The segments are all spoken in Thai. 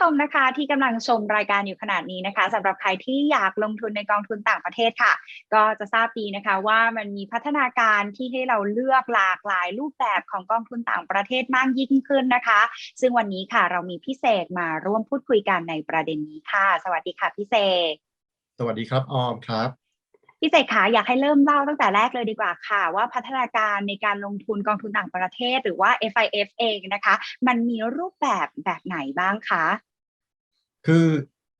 ชมนะคะ ที่กำลังชมรายการอยู่ขนาดนี้นะคะสำหรับใครที่อยากลงทุนในกองทุนต่างประเทศค่ะ ก็จะทราบดีนะคะว่ามันมีพัฒนาการที่ให้เราเลือกหลากหลายรูปแบบของกองทุนต่างประเทศมากยิ่งขึ้นนะคะ ซึ่งวันนี้ค่ะเรามีพิเศษมาร่วมพูดคุยกันในประเด็นนี้ค่ะ สวัสดีค่ะพิเศษ สวัสดีครับออมครับ พี่เศษคะอยากให้เริ่มเล่าตั้งแต่แรกเลยดีกว่าค่ะ ว่าพัฒนาการในการลงทุนกองทุนต่างประเทศ หรือว่า FIF เองนะคะ มันมีรูปแบบแบบไหนบ้างคะ คือ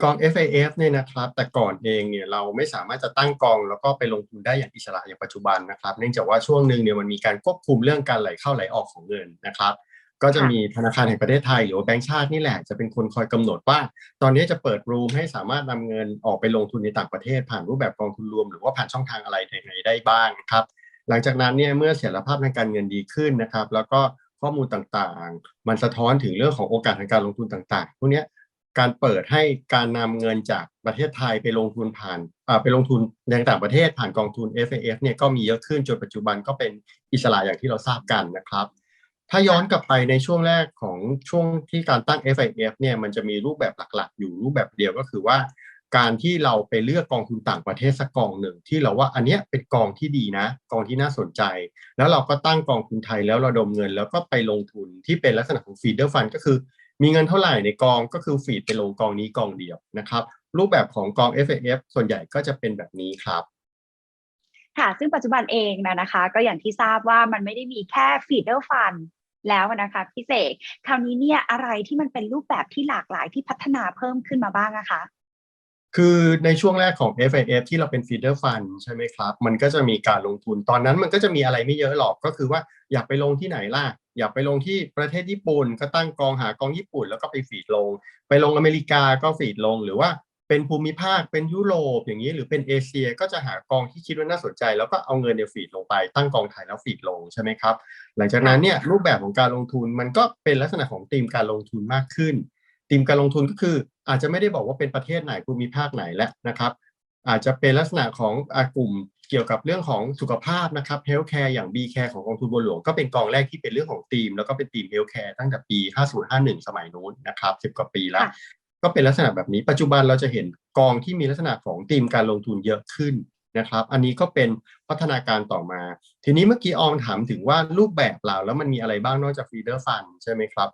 กอง FAF เนี่ยนะครับ แต่ก่อนเองเนี่ยเราไม่สามารถจะตั้งกองแล้วก็ไปลงทุนได้อย่างอิสระอย่างปัจจุบันนะครับ เนื่องจากว่าช่วงหนึ่งเนี่ยมันมีการควบคุมเรื่องการไหลเข้าไหลออกของเงินนะครับ ก็จะมีธนาคารแห่งประเทศไทยหรือว่าแบงก์ชาตินี่แหละจะเป็นคนคอยกำหนดว่า ตอนนี้จะเปิดรูมให้สามารถนำเงินออกไปลงทุนในต่างประเทศ ผ่านรูปแบบกองทุนรวม หรือว่าผ่านช่องทางอะไรไหนๆได้บ้างครับ หลังจากนั้นเนี่ยเมื่อเสถียรภาพทางการเงินดีขึ้นนะครับ แล้วก็ข้อมูลต่างๆ มันสะท้อนถึงเรื่องของโอกาสทางการลงทุนต่างๆพวกเนี้ยการเปิดให้การนำเงินจากประเทศไทยไปลงทุนผ่านอ่าไปลงทุนในต่างประเทศผ่านกองทุน FAF เนี่ยก็มีเยอะขึ้นจนปัจจุบันก็เป็นอิสระอย่างที่เราทราบกันนะครับ ถ้าย้อนกลับไปในช่วงแรกของช่วงที่การตั้ง FIF เนี่ยมันจะมีรูปแบบหลักๆ อยู่รูปแบบเดียวก็คือว่า การที่เราไปเลือกกองทุนต่างประเทศสักกองหนึ่งที่เราว่าอันเนี้ยเป็นกองที่ดีนะ กองที่น่าสนใจ แล้วเราก็ตั้งกองทุนไทยแล้วระดมเงิน แล้วก็ไปลงทุนที่เป็นลักษณะของฟีดเดอร์ฟันก็คือ มีเงินเท่าไหร่ในกองก็คือฟีดไปลงกองนี้กองเดียวนะครับ รูปแบบของกอง FAF ส่วนใหญ่ก็จะเป็นแบบนี้ครับค่ะซึ่งปัจจุบันเองนะนะคะ ก็อย่างที่ทราบว่ามันไม่ได้มีแค่ฟีดเดอร์ฟัน แล้วนะคะพี่เสกคราวนี้เนี่ยอะไรที่มันเป็นรูปแบบที่หลากหลายที่พัฒนาเพิ่มขึ้นมาบ้างนะคะ คือในช่วงแรกของ FIF ที่เราเป็น feeder fund ใช่ไหมครับ มันก็จะมีการลงทุนตอนนั้นมันก็จะมีอะไรไม่เยอะหรอกก็คือว่าอยากไปลงที่ไหนล่ะ อยากไปลงที่ประเทศญี่ปุ่น ก็ตั้งกองหากองญี่ปุ่น แล้วก็ไปฟีดลง ไปลงอเมริกาก็ฟีดลงหรือว่า เป็นภูมิภาคเป็นยุโรปอย่างนี้หรือเป็นเอเชียก็จะหากองที่คิดว่าน่าสนใจ แล้วก็เอาเงินเนี่ยฟีดลงไปตั้งกองไทยแล้วฟีดลงใช่ไหมครับ หลังจากนั้นเนี่ยรูปแบบของการลงทุนมันก็เป็นลักษณะของธีมการลงทุนมากขึ้นธีมการลงทุนก็คือ อาจจะไม่ได้บอกว่าเป็นประเทศไหนภูมิภาคไหนแล้วนะครับ อาจจะเป็นลักษณะของอกลุ่มเกี่ยวกับเรื่องของสุขภาพนะครับเฮลท์แคร์อย่าง B Care ของกองทุนบัวหลวงก็เป็นกองแรกที่เป็นเรื่องของธีม แล้วก็เป็นธีมเฮลท์แคร์ตั้งแต่ปี 5051 สมัยนู้นนะครับ 10 กว่าปีแล้ว ก็เป็นลักษณะแบบนี้ ปัจจุบันเราจะเห็นกองที่มีลักษณะของธีมการลงทุนเยอะขึ้นนะครับ อันนี้ก็เป็นพัฒนาการต่อมา ทีนี้เมื่อกี้ออมถามถึงว่ารูปแบบเราแล้วมันมีอะไรบ้างนอกจากฟีเดอร์ฟันใช่ไหมครับ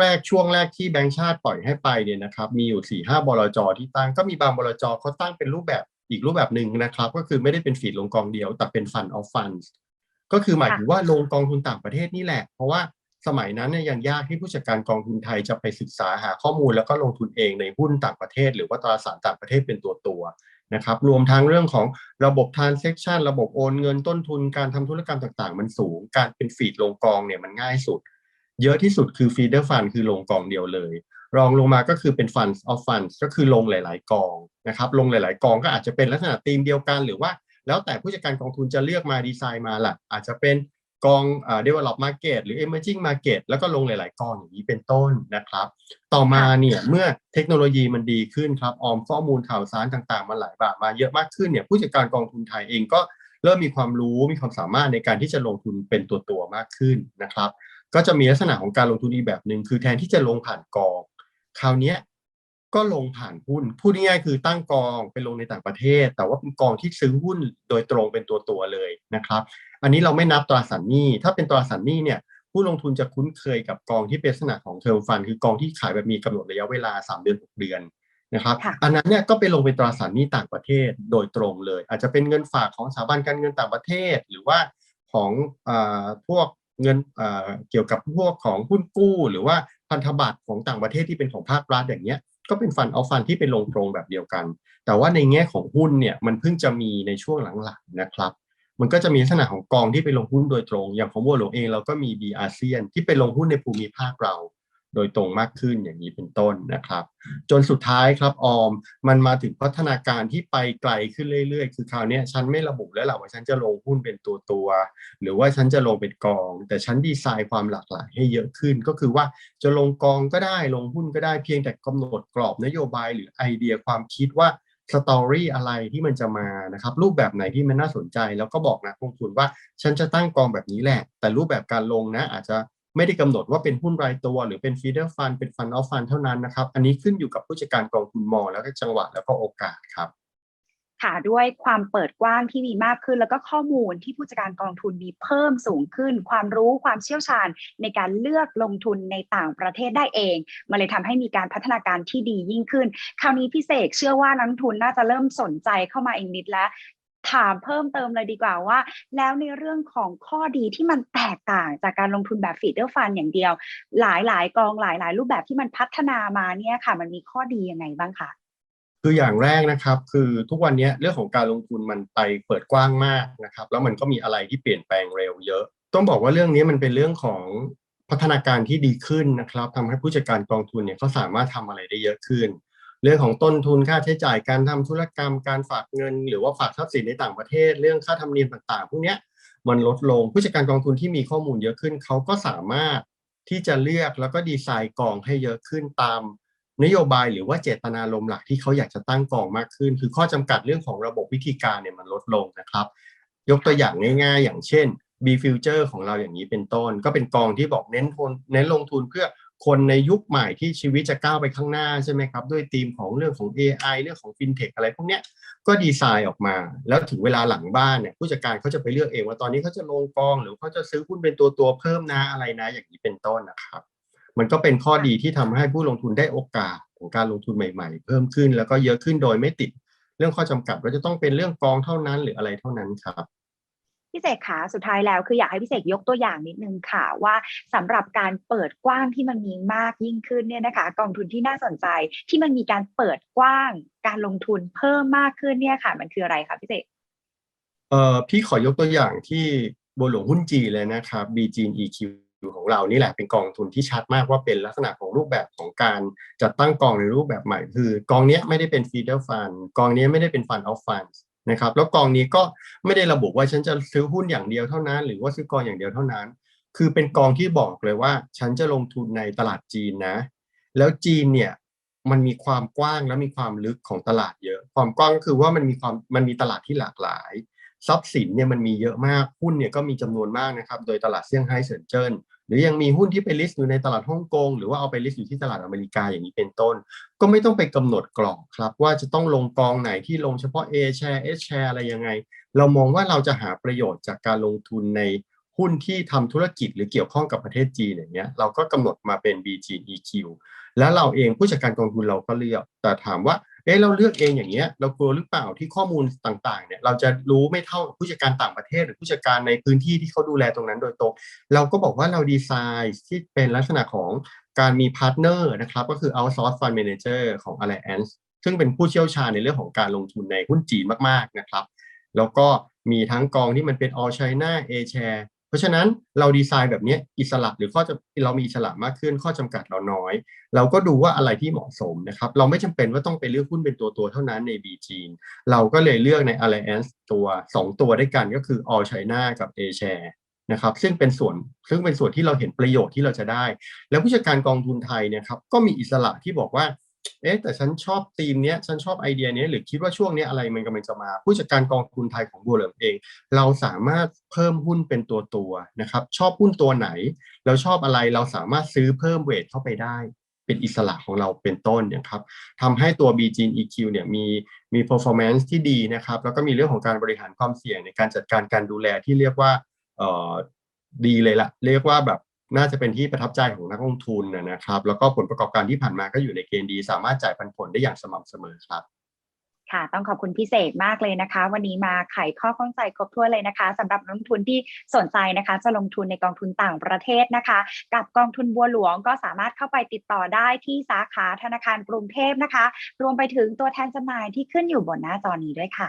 แรกๆ ช่วงแรกที่แบงก์ชาติปล่อยให้ไปเนี่ยนะครับ มีอยู่4ี่ห้าบลจที่ตั้งก็มีบางบลจเขาตั้งเป็นรูปแบบอีกรูปแบบหนึ่งนะครับ ก็คือไม่ได้เป็นฟีดลงกองเดียว แต่เป็นฟันออฟฟันก็คือหมายถึงว่าลงกองทุนต่างประเทศนี่แหละ เพราะว่า สมัยนั้นเนี่ยยังยากที่ผู้จัดการกองทุนไทยจะไปศึกษาหาข้อมูลแล้วก็ลงทุนเองในหุ้นต่างประเทศ หรือว่าตราสารต่างประเทศเป็นตัวตัวนะครับรวมทั้งเรื่องของระบบ transaction ระบบโอนเงินต้นทุนการทำธุรกรรมต่างๆ มันสูง การเป็นฟีดลงกองเนี่ยมันง่ายสุด เยอะที่สุดคือ feeder fund คือลงกองเดียวเลย รองลงมาก็คือเป็น funds of funds ก็คือลงหลาย ๆ กองนะครับลงหลาย ๆ กองก็อาจจะเป็นลักษณะธีมเดียวกันหรือว่าแล้วแต่ผู้จัดการกองทุนจะเลือกมาดีไซน์มาแหละอาจจะเป็น กองอ่า develop market หรือ emerging market แล้วก็ลงหลาย ๆ กองอย่างนี้เป็นต้นนะครับ ต่อมาเนี่ยเมื่อเทคโนโลยีมันดีขึ้นครับออมข้อมูลข่าวสารต่าง ๆ มาหลายบาทมาเยอะมากขึ้นเนี่ยผู้จัดการกองทุนไทยเองก็เริ่มมีความรู้มีความสามารถในการที่จะลงทุนเป็นตัวตัวๆมากขึ้นนะครับ ก็จะมีลักษณะของการลงทุนอีกแบบหนึ่งคือแทนที่จะลงผ่านกอง คราวเนี้ย ก็ลงผ่านหุ้น พูดง่ายๆคือตั้งกองไปลงในต่างประเทศ แต่ว่าเป็นกองที่ซื้อหุ้นโดยตรงเป็นตัวตัวๆเลยนะครับ อันนี้เราไม่นับตราสารหนี้ ถ้าเป็นตราสารหนี้เนี่ยผู้ลงทุนจะคุ้นเคยกับกองที่เป็นลักษณะของเทอมฟัน คือกองที่ขายแบบมีกำหนดระยะเวลา 3 เดือน 6 เดือนนะครับค่ะอันนั้นเนี่ยก็ไปลงเป็นตราสารหนี้ต่างประเทศโดยตรงเลย อาจจะเป็นเงินฝากของสถาบันการเงินต่างประเทศ หรือว่าของอาพวกเงินอ่าเกี่ยวกับพวกของหุ้นกู้ หรือว่าพันธบัตรของต่างประเทศที่เป็นของภาครัฐอย่างเงี้ย ก็เป็นฟันเอาฟันที่เป็นลงตรงแบบเดียวกัน แต่ว่าในแง่ของหุ้นเนี่ยมันเพิ่งจะมีในช่วงหลังๆนะครับ มันก็จะมีลักษณะของกองที่ไปลงหุ้นโดยตรง อย่างของบัวหลวงเองเราก็มีบีอาเซียนที่ไปลงหุ้นในภูมิภาคเรา โดยตรงมากขึ้นอย่างนี้เป็นต้นนะครับ จนสุดท้ายครับออมมันมาถึงพัฒนาการที่ไปไกลขึ้นเรื่อยๆ คือคราวนี้ฉันไม่ระบุแล้วแหละว่าฉันจะลงหุ้นเป็นตัวตัวๆหรือว่าฉันจะลงเป็นกอง แต่ฉันดีไซน์ความหลากหลายให้เยอะขึ้น ก็คือว่าจะลงกองก็ได้ลงหุ้นก็ได้เพียงแต่กำหนดกรอบนโยบายหรือไอเดียความคิดว่าสตอรี่อะไรที่มันจะมานะครับรูปแบบไหนที่มันน่าสนใจ แล้วก็บอกนะลงทุนว่าฉันจะตั้งกองแบบนี้แหละ แต่รูปแบบการลงนะอาจจะ ไม่ได้กำหนดว่าเป็นหุ้นรายตัว หรือเป็นฟีเดอร์ฟันเป็นฟันออฟฟันเท่านั้นนะครับ อันนี้ขึ้นอยู่กับผู้จัดการกองทุนมองแล้วก็จังหวะแล้วก็โอกาสครับค่ะด้วยความเปิดกว้างที่มีมากขึ้น แล้วก็ข้อมูลที่ผู้จัดการกองทุนมีเพิ่มสูงขึ้น ความรู้ความเชี่ยวชาญในการเลือกลงทุนในต่างประเทศได้เองมันเลยทำให้มีการพัฒนาการที่ดียิ่งขึ้น คราวนี้พี่เสกเชื่อว่านักทุนน่าจะเริ่มสนใจเข้ามาอีกนิดแล้ว ถามเพิ่มเติมเลยดีกว่าว่า แล้วในเรื่องของข้อดีที่มันแตกต่างจากการลงทุนแบบฟีเดอร์ฟันอย่างเดียว หลายหลายๆกองหลายหลาย ๆ รูปแบบที่มันพัฒนามาเนี่ยค่ะ มันมีข้อดียังไงบ้างคะคืออย่างแรกนะครับ คือทุกวันนี้เรื่องของการลงทุนมันไปเปิดกว้างมากนะครับ แล้วมันก็มีอะไรที่เปลี่ยนแปลงเร็วเยอะ ต้องบอกว่าเรื่องนี้มันเป็นเรื่องของพัฒนาการที่ดีขึ้นนะครับทำให้ผู้จัดการกองทุนเนี่ยเขาสามารถทำอะไรได้เยอะขึ้น เรื่องของต้นทุนค่าใช้จ่ายการทำธุรกรรมการฝากเงิน หรือว่าฝากทรัพย์สินในต่างประเทศ เรื่องค่าธรรมเนียมต่างๆ พวกนี้มันลดลงผู้จัดการกองทุนที่มีข้อมูลเยอะขึ้นเขาก็สามารถที่จะเลือกแล้วก็ดีไซน์กองให้เยอะขึ้นตามนโยบายหรือว่าเจตนารมณ์หลักที่เขาอยากจะตั้งกองมากขึ้น คือข้อจำกัดเรื่องของระบบวิธีการเนี่ยมันลดลงนะครับ ยกตัวอย่างง่าย ๆ อย่างเช่น B Future ของเราอย่างนี้เป็นต้น ก็เป็นกองที่บอกเน้นทุนเน้นลงทุนเพื่อ คนในยุคใหม่ที่ชีวิตจะก้าวไปข้างหน้าใช่ไหมครับด้วยธีมของเรื่องของ AI เรื่องของ FinTech อะไรพวกเนี้ยก็ดีไซน์ออกมา แล้วถึงเวลาหลังบ้านเนี่ยผู้จัดการเขาจะไปเลือกเองว่าตอนนี้เขาจะลงกอง หรือเขาจะซื้อหุ้นเป็นตัวตัวๆเพิ่มนะอะไรนะ อย่างนี้เป็นต้นนะครับ มันก็เป็นข้อดีที่ทำให้ผู้ลงทุนได้โอกาสของการลงทุนใหม่ ๆ เพิ่มขึ้นแล้วก็เยอะขึ้นโดยไม่ติด เรื่องข้อจำกัดว่าจะต้องเป็นเรื่องกองเท่านั้นหรืออะไรเท่านั้นครับ พี่เสกขาสุดท้ายแล้วคืออยากให้พี่เสกยกตัวอย่างนิดนึงค่ะว่าสำหรับการเปิดกว้างที่มันมีมากยิ่งขึ้นเนี่ยนะคะ กองทุนที่น่าสนใจที่มันมีการเปิดกว้างการลงทุนเพิ่มมากขึ้นเนี่ยค่ะ มันคืออะไรคะพี่เสกเอ่อพี่ขอยกตัวอย่างที่บัวหลวงหุ้นจีเลยนะครับ BGEQ ของเรานี่แหละเป็นกองทุนที่ชัดมากว่าเป็นลักษณะของรูปแบบของการจัดตั้งกองในรูปแบบใหม่ คือกองเนี้ยไม่ได้เป็น feeder fund กองเนี้ยไม่ได้เป็น fund of funds น นะครับ แล้วกองนี้ก็ไม่ได้ระบุว่าฉันจะซื้อหุ้นอย่างเดียวเท่านั้น หรือว่าซื้อกองอย่างเดียวเท่านั้น คือเป็นกองที่บอกเลยว่า ฉันจะลงทุนในตลาดจีนนะ แล้วจีนเนี่ยมันมีความกว้างและมีความลึกของตลาดเยอะ ความกว้างก็คือว่ามันมีความมันมีตลาดที่หลากหลาย ทรัพย์สินเนี่ยมันมีเยอะมาก หุ้นเนี่ยก็มีจำนวนมากนะครับ โดยตลาดเซี่ยงไฮ้เซินเจิ้น หรือยังมีหุ้นที่ไปลิสต์อยู่ในตลาดฮ่องกงหรือว่าเอาไปลิสต์อยู่ที่ตลาดอเมริกาอย่างนี้เป็นต้น ก็ไม่ต้องไปกำหนดกรอบครับ ว่าจะต้องลงกองไหนที่ลงเฉพาะ A share S share อะไรยังไง เรามองว่าเราจะหาประโยชน์จากการลงทุนในหุ้นที่ทำธุรกิจหรือเกี่ยวข้องกับประเทศจีนอย่างเงี้ยเราก็กำหนดมาเป็น BG EQ แล้วเราเองผู้จัดการกองทุนเราก็เลือก แต่ถามว่า เอ๊ะเราเลือกเองอย่างเงี้ยเรากลัวหรือเปล่าที่ข้อมูลต่างๆเนี่ยเราจะรู้ไม่เท่าผู้จัดการต่างประเทศ หรือผู้จัดการในพื้นที่ที่เขาดูแลตรงนั้นโดยตรง เราก็บอกว่าเราดีไซน์ที่เป็นลักษณะของการมีพาร์ทเนอร์นะครับก็คือ outsource fund manager ของ Alliance ซึ่งเป็นผู้เชี่ยวชาญในเรื่องของการลงทุนในหุ้นจีนมากๆนะครับ แล้วก็มีทั้งกองที่มันเป็น all China A share ราะฉะนั้นเราดีไซน์แบบนี้อิสระหรือข้อจะเรามีอิสระมากขึ้นข้อจำกัดเราน้อย เราก็ดูว่าอะไรที่เหมาะสมนะครับ เราไม่จำเป็นว่าต้องไปเลือกหุ้นเป็นตัวตัวๆเท่านั้นใน B จีนเราก็เลยเลือกใน Alliance ตัว 2 ตัวด้วยกันก็คือ All China กับ A share นะครับซึ่งเป็นส่วนซึ่งเป็นส่วนที่เราเห็นประโยชน์ที่เราจะได้ แล้วผู้จัดการกองทุนไทยเนี่ยครับก็มีอิสระที่บอกว่า เอ๊ะแต่ฉันชอบธีมเนี้ยฉันชอบไอเดียเนี้ยหรือคิดว่าช่วงเนี้ยอะไรมันกำลังจะมา ผู้จัดการกองทุนไทยของบัวเหลิมเอง เราสามารถเพิ่มหุ้นเป็นตัวตัวนะครับ ชอบหุ้นตัวไหน เราชอบอะไรเราสามารถซื้อเพิ่มเวทเข้าไปได้เป็นอิสระของเราเป็นต้นนะครับทำให้ตัว b g EQ เนี่ยมีมี performance ที่ดีนะครับ แล้วก็มีเรื่องของการบริหารความเสี่ยงในการจัดการการดูแลที่เรียกว่าเอ่อดีเลยละเรียกว่าแบบ น่าจะเป็นที่ประทับใจของนักลงทุนนะครับ แล้วก็ผลประกอบการที่ผ่านมาก็อยู่ในเกณฑ์ดี สามารถจ่ายปันผลได้อย่างสม่ำเสมอครับ ค่ะ ต้องขอบคุณพี่เสกมากเลยนะคะ วันนี้มาไขข้อข้องใจครบถ้วนเลยนะคะสำหรับนักลงทุนที่สนใจนะคะ จะลงทุนในกองทุนต่างประเทศนะคะ กับกองทุนบัวหลวงก็สามารถเข้าไปติดต่อได้ที่สาขาธนาคารกรุงเทพนะคะ รวมไปถึงตัวแทนจำหน่ายที่ขึ้นอยู่บนหน้าจอนี้ด้วยค่ะ